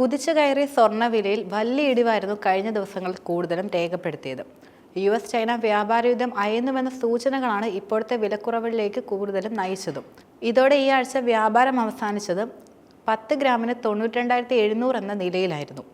കുതിച്ചു കയറിയ സ്വർണവിലയിൽ വലിയ ഇടിവായിരുന്നു കഴിഞ്ഞ ദിവസങ്ങളിൽ കൂടുതലും രേഖപ്പെടുത്തിയത്. യു എസ് ചൈന വ്യാപാര യുദ്ധം അയന്നുവെന്ന സൂചനകളാണ് ഇപ്പോഴത്തെ വിലക്കുറവിലേക്ക് കൂടുതലും നയിച്ചതും. ഇതോടെ ഈ ആഴ്ച വ്യാപാരം അവസാനിച്ചത് പത്ത് ഗ്രാമിന് തൊണ്ണൂറ്റി എന്ന നിലയിലായിരുന്നു.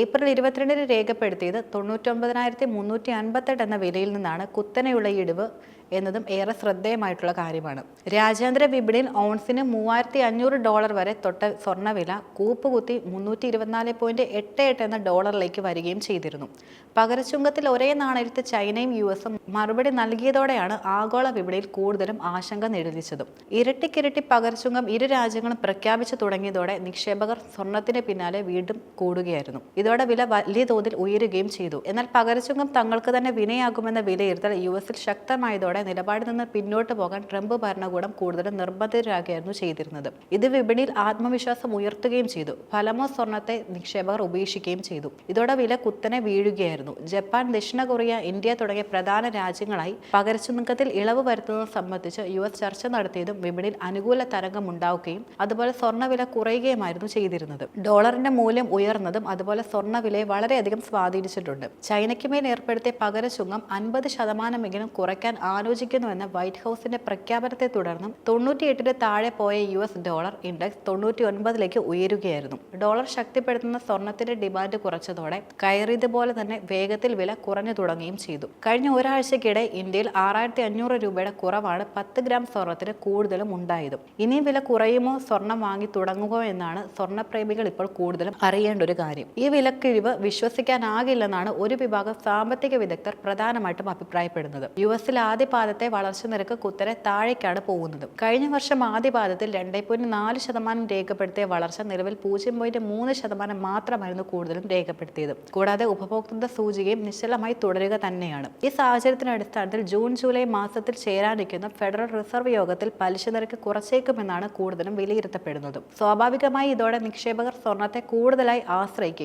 ഏപ്രിൽ ഇരുപത്തിരണ്ടിന് രേഖപ്പെടുത്തിയത് തൊണ്ണൂറ്റൊമ്പതിനായിരത്തി മുന്നൂറ്റി അൻപത്തെട്ട് എന്ന വിലയിൽ നിന്നാണ് കുത്തനെയുള്ള ഇടിവ് എന്നതും ഏറെ ശ്രദ്ധേയമായിട്ടുള്ള കാര്യമാണ്. രാജ്യാന്തര വിപണിയിൽ ഓൺസിന് മൂവായിരത്തി അഞ്ഞൂറ് ഡോളർ വരെ തൊട്ട സ്വർണവില കൂപ്പുകുത്തി മുന്നൂറ്റി ഇരുപത്തിനാല് പോയിന്റ് എട്ട് എട്ട് എന്ന ഡോളറിലേക്ക് വരികയും ചെയ്തിരുന്നു. പകരച്ചുങ്കത്തിൽ ഒരേ നാണയത്ത് ചൈനയും യു എസും മറുപടി നൽകിയതോടെയാണ് ആഗോള വിപണിയിൽ കൂടുതലും ആശങ്ക നിഴലിച്ചതും. ഇരട്ടിക്കിരട്ടി പകരച്ചുങ്കം ഇരു രാജ്യങ്ങളും പ്രഖ്യാപിച്ചു തുടങ്ങിയതോടെ നിക്ഷേപകർ സ്വർണത്തിന് പിന്നാലെ വീണ്ടും കൂടുകയായിരുന്നു. ഇതോടെ വില വലിയ തോതിൽ ഉയരുകയും ചെയ്തു. എന്നാൽ പകരച്ചുങ്കം തങ്ങൾക്ക് തന്നെ വിനയാകുമെന്ന വിലയിരുത്തൽ യു എസിൽ ശക്തമായതോടെ നിലപാടിൽ നിന്ന് പിന്നോട്ട് പോകാൻ ട്രംപ് ഭരണകൂടം കൂടുതലും നിർബന്ധിതരാകുകയായിരുന്നു ചെയ്തിരുന്നത്. ഇത് വിപണിയിൽ ആത്മവിശ്വാസം ഉയർത്തുകയും ചെയ്തു. ഫലമോ സ്വർണത്തെ നിക്ഷേപകർ ഉപേക്ഷിക്കുകയും ചെയ്തു. ഇതോടെ വില കുത്തനെ വീഴുകയായിരുന്നു. ജപ്പാൻ ദക്ഷിണ കൊറിയ ഇന്ത്യ തുടങ്ങിയ പ്രധാന രാജ്യങ്ങളായി പകരച്ചുങ്കത്തിൽ ഇളവ് വരുത്തുന്നത് സംബന്ധിച്ച് യു എസ് ചർച്ച നടത്തിയതും വിപണിയിൽ അനുകൂല തരംഗം ഉണ്ടാവുകയും അതുപോലെ സ്വർണവില കുറയുകയുമായിരുന്നു ചെയ്തിരുന്നത്. ഡോളറിന്റെ മൂല്യം ഉയർന്നതും അതുപോലെ സ്വർണവിലയെ വളരെയധികം സ്വാധീനിച്ചിട്ടുണ്ട്. ചൈനയ്ക്ക് മേൽ ഏർപ്പെടുത്തിയ പകരശുങ്കം അൻപത് ശതമാനമെങ്കിലും കുറയ്ക്കാൻ ആലോചിക്കുന്നുവെന്ന വൈറ്റ് ഹൗസിന്റെ പ്രഖ്യാപനത്തെ തുടർന്നും തൊണ്ണൂറ്റിയെട്ടിന് താഴെ പോയ യു എസ് ഡോളർ ഇൻഡെക്സ് തൊണ്ണൂറ്റി ഒൻപതിലേക്ക് ഉയരുകയായിരുന്നു. ഡോളർ ശക്തിപ്പെടുത്തുന്ന സ്വർണത്തിന്റെ ഡിമാൻഡ് കുറച്ചതോടെ കയറിയതുപോലെ തന്നെ വേഗത്തിൽ വില കുറഞ്ഞു തുടങ്ങുകയും ചെയ്തു. കഴിഞ്ഞ ഒരാഴ്ചക്കിടെ ഇന്ത്യയിൽ ആറായിരത്തി അഞ്ഞൂറ് രൂപയുടെ കുറവാണ് പത്ത് ഗ്രാം സ്വർണത്തിന് കൂടുതലും ഉണ്ടായതും. ഇനിയും വില കുറയുമോ? സ്വർണം വാങ്ങി തുടങ്ങുമോ? എന്നാണ് സ്വർണപ്രേമികൾ ഇപ്പോൾ കൂടുതലും അറിയേണ്ട ഒരു കാര്യം. ഈ വിലക്കിഴിവ് വിശ്വസിക്കാനാകില്ലെന്നാണ് ഒരു വിഭാഗം സാമ്പത്തിക വിദഗ്ധർ പ്രധാനമായിട്ടും അഭിപ്രായപ്പെടുന്നത്. യു എസിൽ ആദ്യപാദത്തെ വളർച്ച നിരക്ക് കുത്തനെ താഴേക്കാണ് പോകുന്നത്. കഴിഞ്ഞ വർഷം ആദ്യപാദത്തിൽ രണ്ടേ പോയിന്റ് നാല് ശതമാനം രേഖപ്പെടുത്തിയ വളർച്ച നിലവിൽ പൂജ്യം പോയിന്റ് മൂന്ന് ശതമാനം മാത്രമായിരുന്നു കൂടുതലും രേഖപ്പെടുത്തിയത്. കൂടാതെ ഉപഭോക്തൃ സൂചികയും നിശ്ചലമായി തുടരുക തന്നെയാണ്. ഈ സാഹചര്യത്തിന്റെ അടിസ്ഥാനത്തിൽ ജൂൺ ജൂലൈ മാസത്തിൽ ചേരാനിരിക്കുന്ന ഫെഡറൽ റിസർവ് യോഗത്തിൽ പലിശ നിരക്ക് കുറച്ചേക്കുമെന്നാണ് കൂടുതലും വിലയിരുത്തപ്പെടുന്നത്. സ്വാഭാവികമായി ഇതോടെ നിക്ഷേപകർ സ്വർണത്തെ കൂടുതലായി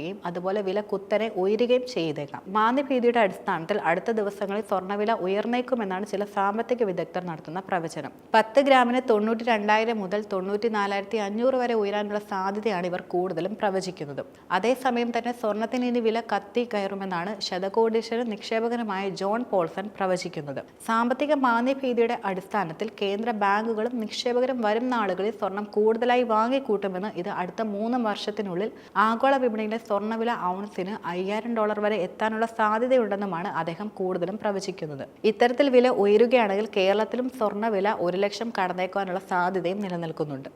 ആശ്രയിക്കുകയും അതുപോലെ വില കുത്തനെ ഉയരുകയും ചെയ്തേക്കാം. മാന്ദ്യഭീതിയുടെ അടിസ്ഥാനത്തിൽ അടുത്ത ദിവസങ്ങളിൽ സ്വർണവില ഉയർന്നേക്കുമെന്നാണ് ചില സാമ്പത്തിക വിദഗ്ധർ നടത്തുന്ന പ്രവചനം. പത്ത് ഗ്രാമിന് തൊണ്ണൂറ്റി രണ്ടായിരം മുതൽ തൊണ്ണൂറ്റി നാലായിരത്തി അഞ്ഞൂറ് വരെ ഉയരാനുള്ള സാധ്യതയാണ് ഇവർ കൂടുതലും പ്രവചിക്കുന്നത്. അതേസമയം തന്നെ സ്വർണത്തിന് ഇനി വില കത്തി കയറുമെന്നാണ് ശതകോടീശ്വരൻ നിക്ഷേപകനുമായ ജോൺ പോൾസൺ പ്രവചിക്കുന്നത്. സാമ്പത്തിക മാന്ദ്യഭീതിയുടെ അടിസ്ഥാനത്തിൽ കേന്ദ്ര ബാങ്കുകളും നിക്ഷേപകരും വരും നാളുകളിൽ സ്വർണം കൂടുതലായി വാങ്ങിക്കൂട്ടുമെന്ന് ഇത് അടുത്ത മൂന്ന് വർഷത്തിനുള്ളിൽ ആഗോള വിപണിയിലെ സ്വർണവില ഔൺസിന് അയ്യായിരം ഡോളർ വരെ എത്താനുള്ള സാധ്യതയുണ്ടെന്നുമാണ് അദ്ദേഹം കൂടുതലും പ്രവചിക്കുന്നത്. ഇത്തരത്തിൽ വില ഉയരുകയാണെങ്കിൽ കേരളത്തിലും സ്വർണവില ഒരു ലക്ഷം കടന്നേക്കാനുള്ള സാധ്യതയും നിലനിൽക്കുന്നുണ്ട്.